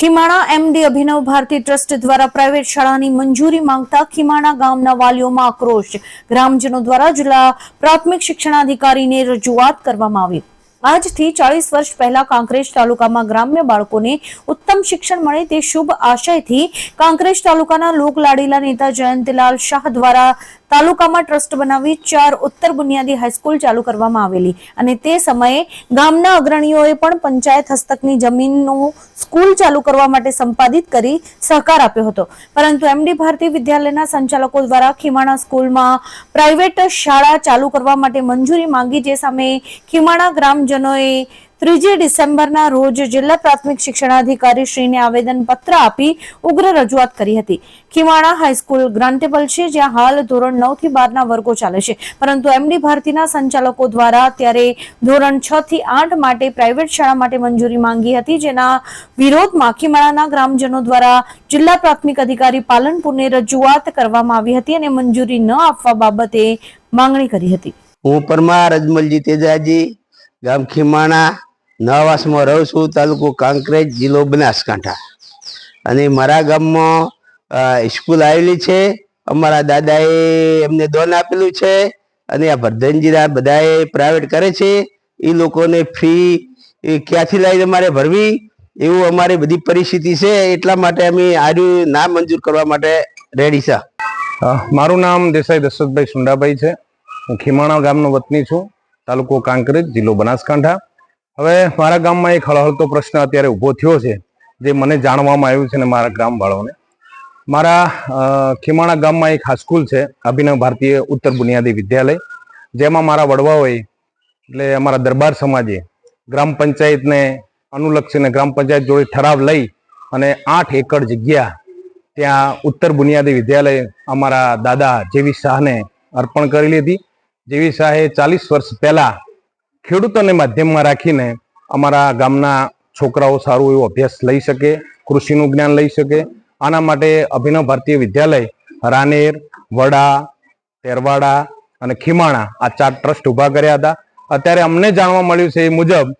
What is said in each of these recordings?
Khimana MD Abhinav Bharati trust દ્વારા private શાળાની મંજૂરી માંગતા ખીમાણા ગામના વાલીઓમાં આક્રોશ. ગ્રામજનો દ્વારા જિલ્લા પ્રાથમિક શિક્ષણાધિકારીને રજૂઆત કરવામાં આવી. આજથી ચાલીસ વર્ષ પહેલા કાંકરેજ તાલુકામાં ગ્રામ્ય બાળકોને ઉત્તમ શિક્ષણ મળે તે શુભ આશયથી કાંકરેજ તાલુકાના લોકલાડીલા નેતા જયંતિલાલ શાહ દ્વારા તાલુકામાં ટ્રસ્ટ બનાવી ચાર ઉત્તર બુનિયાદી હાઈસ્કૂલ ચાલુ કરવામાં આવેલી. અને તે સમયે ગામના અગ્રણીઓએ પણ પંચાયત હસ્તકની જમીનનું સ્કૂલ ચાલુ કરવા માટે સંપાદિત કરી સહકાર આપ્યો હતો. પરંતુ એમડી ભારતી વિદ્યાલયના સંચાલકો દ્વારા ખીમાણા સ્કૂલમાં પ્રાઇવેટ શાળા ચાલુ કરવા માટે મંજૂરી માંગી, જે સામે ખીમાણા ગ્રામજનોએ ત્રીજી ડિસેમ્બરના રોજ જિલ્લા પ્રાથમિક શિક્ષણાધિકારી શ્રીને આવેદન પત્ર આપી ઉગ્ર રજૂઆત કરી હતી. ખીમાણા હાઈસ્કૂલ ગ્રાન્ટેબલ છે, જ્યાં હાલ ધોરણ નવથી બારના વર્ગો ચાલે છે. પરંતુ એમડી ભારતીના સંચાલકો દ્વારા ત્યારે ધોરણ છ થી આઠ માટે પ્રાઇવેટ શાળા માટે મંજૂરી માંગી હતી. જેના વિરોધમાં ખીમાણાના ગ્રામજનો દ્વારા જિલ્લા પ્રાથમિક અધિકારી પાલનપુરને રજૂઆત કરવામાં આવી હતી અને મંજૂરી ન આપવા બાબતે માંગણી કરી હતી. હું પરમાર તેજાજી, ગામ ખીમાણા નવાસમાં રહું છું, તાલુકો કાંકરેજ, જિલ્લો બનાસકાંઠા. અને મારા ગામમાં સ્કૂલ આવેલી છે. અમારા દાદાએ એમને દોન આપેલું છે અને આ ભરધનજીરા બધાએ પ્રાઇવેટ કરે છે. એ લોકોને ફી ક્યાંથી લઈને અમારે ભરવી? એવું અમારી બધી પરિસ્થિતિ છે. એટલા માટે અમે આર્યું ના મંજૂર કરવા માટે રેડી છે. મારું નામ દેસાઈ દશરથભાઈ સુંડાભાઈ છે. હું ખીમાણા ગામનો વતની છું, તાલુકો કાંકરેજ, જિલ્લો બનાસકાંઠા. હવે મારા ગામમાં એક હળહળતો પ્રશ્ન અત્યારે ઊભો થયો છે, જે મને જાણવામાં આવ્યું છે ને મારા ગામવાળાઓને. મારા ખીમાણા ગામમાં એક હાઈસ્કૂલ છે, અભિનવ ભારતીય ઉત્તર બુનિયાદી વિદ્યાલય. જેમાં મારા વડવાઓએ, એટલે અમારા દરબાર સમાજે ગ્રામ પંચાયતને અનુલક્ષીને ગ્રામ પંચાયત જોડે ઠરાવ લઈ અને આઠ એકર જગ્યા ત્યાં ઉત્તર બુનિયાદી વિદ્યાલય અમારા દાદા જેવી શાહને અર્પણ કરેલી હતી. જેવી શાહે ચાલીસ વર્ષ પહેલા ખેડૂતોને માધ્યમમાં રાખીને અમારા ગામના છોકરાઓ સારું એવો અભ્યાસ લઈ શકે, કૃષિનું જ્ઞાન લઈ શકે. આના માટે અભિનવ ભારતીય વિદ્યાલય, રાનેર, વડા, તેરવાડા અને ખીમાણા આ ચાર ટ્રસ્ટ ઊભા કર્યા હતા. અત્યારે અમને જાણવા મળ્યું છે એ મુજબ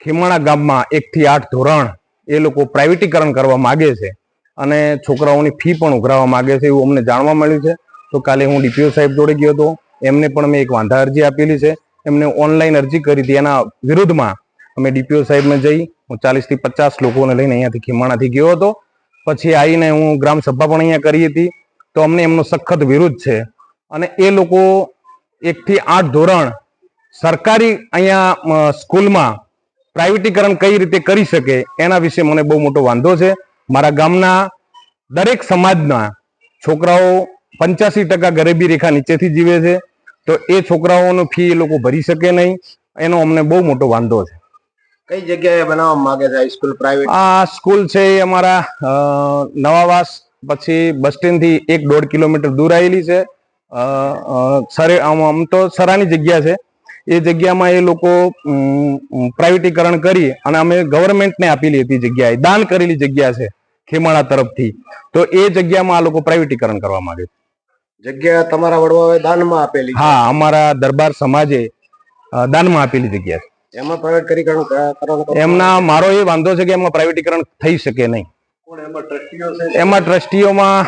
ખીમાણા ગામમાં એકથી આઠ ધોરણ એ લોકો પ્રાઇવેટીકરણ કરવા માગે છે અને છોકરાઓની ફી પણ ઉઘરાવવા માગે છે એવું અમને જાણવા મળ્યું છે. તો કાલે હું ડીપીઓ સાહેબ જોડે ગયો હતો. એમને પણ મેં એક વાંધા અરજી આપેલી છે. એમને ઓનલાઈન અરજી કરી હતી. એના વિરુદ્ધમાં અમે ડીપીઓ સાહેબને જઈ હું ચાલીસથી પચાસ લોકોને લઈને અહીંયાથી ખીમાણાથી ગયો હતો. પછી આવીને હું ગ્રામ સભા પણ અહીંયા કરી હતી. તો અમને એમનો સખત વિરોધ છે. અને એ લોકો એકથી આઠ ધોરણ સરકારી અહીંયા સ્કૂલમાં પ્રાઇવેટીકરણ કઈ રીતે કરી શકે એના વિશે મને બહુ મોટો વાંધો છે. મારા ગામના દરેક સમાજના છોકરાઓ પંચ્યાસી ટકા ગરીબી રેખા નીચેથી જીવે છે. તો એ છોકરાઓનું ફી એ લોકો ભરી શકે નહીં. એનો અમને બહુ મોટો વાંધો છે. કઈ જગ્યાએ બનાવવા માંગે છે? હાઈસ્કૂલ પ્રાઇવેટ આ સ્કૂલ છે એ અમારા નવાવાસ પછી બસ સ્ટેન્ડથી એક દોઢ કિલોમીટર દૂર આવેલી છે. સરે આમ આમ તો સરાની જગ્યા છે. એ જગ્યામાં એ લોકો પ્રાઇવેટીકરણ કરી અને અમે ગવર્મેન્ટને આપેલી હતી જગ્યાએ દાન કરેલી જગ્યા છે ખેમાળા તરફથી. તો એ જગ્યામાં આ લોકો પ્રાઇવેટીકરણ કરવા માંગે છે. જગ્યા તમારા વડવાઓએ દાનમાં આપેલી હા અમારા દરબાર સમાજે દાનમાં આપેલી જગ્યા છે. એમાં પ્રાઇવેટીકરણ એમના મારો એ વાંધો છે કે એમાં પ્રાઇવેટીકરણ થઈ શકે નહીં. એમાં ટ્રસ્ટીઓમાં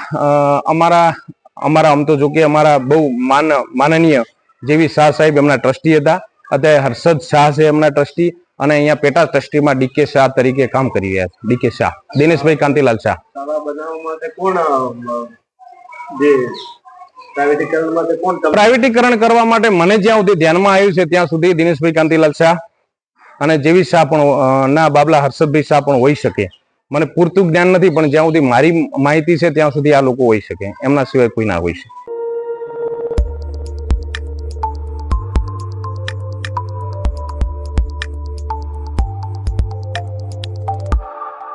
અમારા અમારા આમ તો જો કે અમારા બહુ માન માનનીય જેવી શાહ સાહેબ એમના ટ્રસ્ટી હતા. અત્યારે હર્ષદ શાહ છે એમના ટ્રસ્ટી અને અહીંયા પેટા ટ્રસ્ટીમાં ડીકે શાહ તરીકે કામ કરી રહ્યા છે. ડીકે શાહ. દિનેશભાઈ કાંતિલાલ શાહ. કોણ જે પ્રાઇવેટીકરણ કરવા માટે મને જ્યાં સુધી ધ્યાનમાં આવ્યું છે, ત્યાં સુધી દિનેશભાઈ કાંતિલાલ શાહ અને જેવી શાહ પણ ના બાબલા હર્ષદભાઈ શાહ પણ હોઈ શકે. મને પૂરતું જ્ઞાન નથી, પણ જ્યાં સુધી મારી માહિતી છે, ત્યાં સુધી આ લોકો હોઈ શકે. એમના સિવાય કોઈ ના હોઈ શકે.